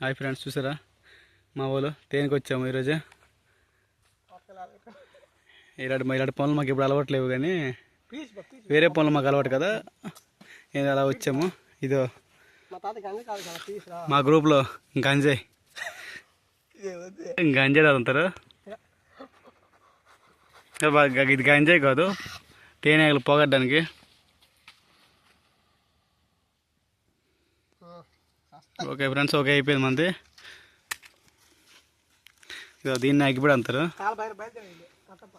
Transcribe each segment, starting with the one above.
Hi friends చూసారా? మా వాళ్ళు తేనికి వచ్చాము ఈరోజు. ఇలాంటి ఇలాంటి పనులు మాకు ఇప్పుడు అలవాట్లేవు కానీ వేరే పనులు మాకు అలవాటు కదా. నేను అలా వచ్చాము. ఇదో మా గ్రూప్లో గంజాయ్. గంజాయ్ అంటారు ఇది గంజాయ్ కాదు తేనెగలు పోగొట్టడానికి. ఓకే ఫ్రెండ్స్ ఓకే అయిపోయింది మంది. ఇదో దీన్ని అగ్గిపడి అంటారు. చాలా బయట బయట కట్టప్ప.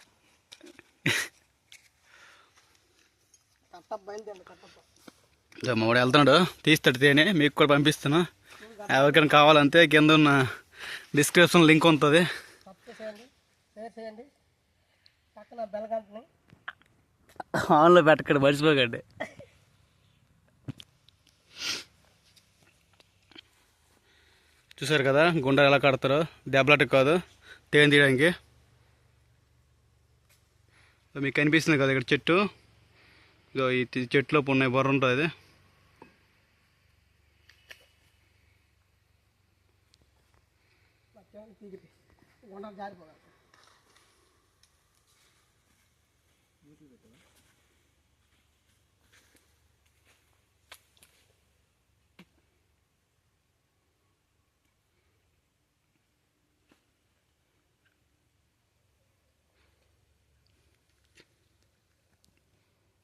కట్టప్ప బయలుదేరండి కట్టప్ప. ఇదో మా వాడు వెళ్తున్నాడు. తీస్తాడు తేనె మీకు కూడా పంపిస్తాను ఎవరికైనా కావాలంటే కింద ఉన్న డిస్క్రిప్షన్ లింక్ ఉంటుంది. ఆన్లో పెట్టకండి మర్చిపోకండి. చూసారు కదా గుండె ఎలా కడతారో? దెబ్బలాటకు కాదు. తేనె తీయడానికి. మీకు కనిపిస్తుంది కదా ఇక్కడ చెట్టు. ఇదో ఈ చెట్టులో ఉన్నాయి బొర్ర ఉంటుంది అది. జారిపోవాలి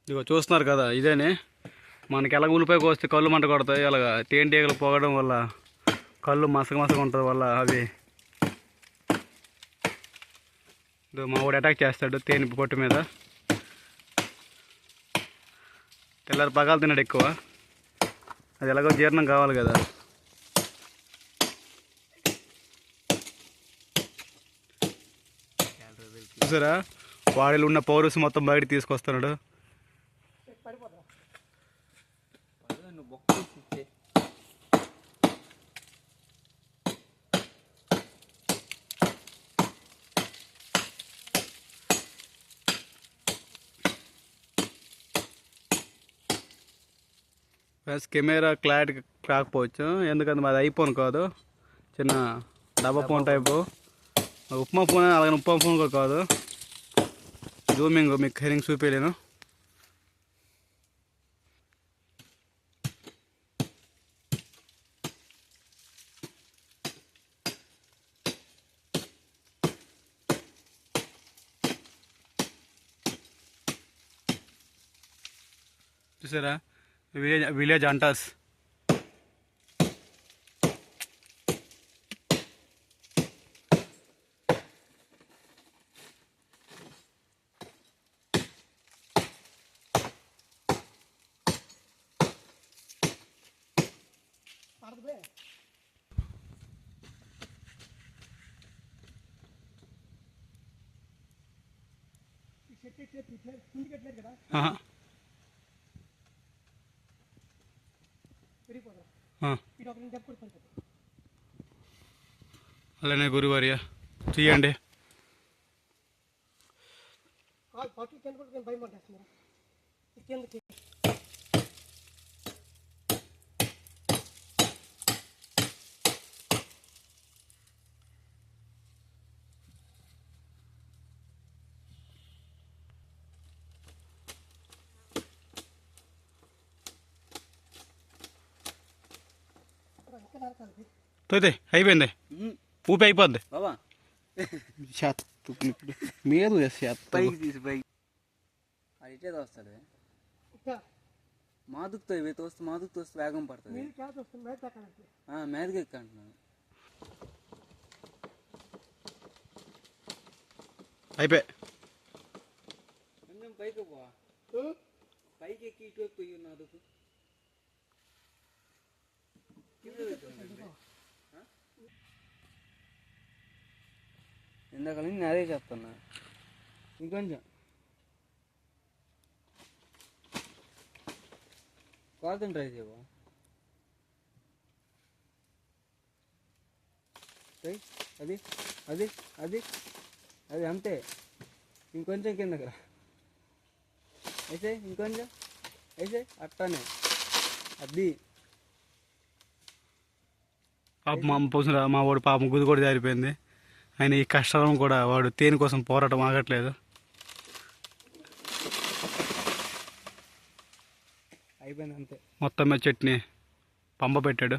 ఇదిగో చూస్తున్నారు కదా ఇదేనే. మనకి ఎలాగ ఉల్లిపాయ కోస్తే కళ్ళు మంట కొడతాయి అలాగ తేనెటీగలు పోగడం వల్ల కళ్ళు మసక మసక ఉంటుంది వల్ల అవి. ఇదో మా వాడు అటాక్ చేస్తాడు తేనె పొట్టు మీద. తెల్లారి పగాలు తిన్నాడు ఎక్కువ. అది ఎలాగో జీర్ణం కావాలి కదా. చూసారా? వాడిలో ఉన్న పౌరుషం మొత్తం బయట తీసుకొస్తున్నాడు. పడిపోతాం ప్లస్ కెమెరా క్లారిటీ కాకపోవచ్చు ఎందుకంటే మాది ఐఫోన్ కాదు. చిన్న డబ్బా ఫోన్ టైపు. ఉప్మా ఫోన్ అలాగే ఉప్మా ఫోన్ కూడా కాదు. జూమింగ్ మీకు హెరింగ్ చూపించలేను. చూసారా విలేజ్ విలేజ్ అంటాస్ పడదు అలానే గురువార్య. తీయండి. కాదు పట్టు కింద కూడా భయం పట్టేస్తున్నారు కిందకి ఇంకా నరకాలి తోతే అయిపోయింది. ఊపి అయిపోద్ది. పైకి అది ఇటే తోస్తాడు. ఇంకా? మాదుకుతో ఇవి తోస్తే మాదుకు తోస్తే వేగం పడుతుంది. మీదకి ఎక్క అంటున్నాను అయిపోయి. పైకి పో. పైకి ఎక్కి ఇటు నాదుకు ఇందాక నుంచి నేను అదే చెప్తున్నా ఇంకొంచెం. కోతం ట్రై చేయవా? అది అది అది అది అంతే. ఇంకొంచెం కిందకి రా. అయితే ఇంకొంచెం. అయితే అట్టానే అది. పాప మా అమ్మ పోసిన మా వాడు పాపం గుది కూడా జారిపోయింది. ఆయన ఈ కష్టాలను కూడా వాడు తేనె కోసం పోరాటం ఆగట్లేదు. అయిపోయింది అంతే మొత్తం మీద చట్నీ పంప పెట్టాడు.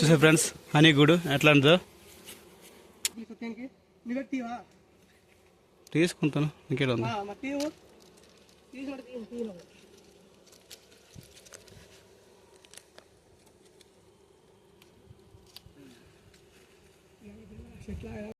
చూసే ఫ్రెండ్స్ హనీ గుడు ఎట్లా ఉందో? నీకు దేనికి నువ్వు తీవా తీసుకుంటాను. తీయను చెట్ల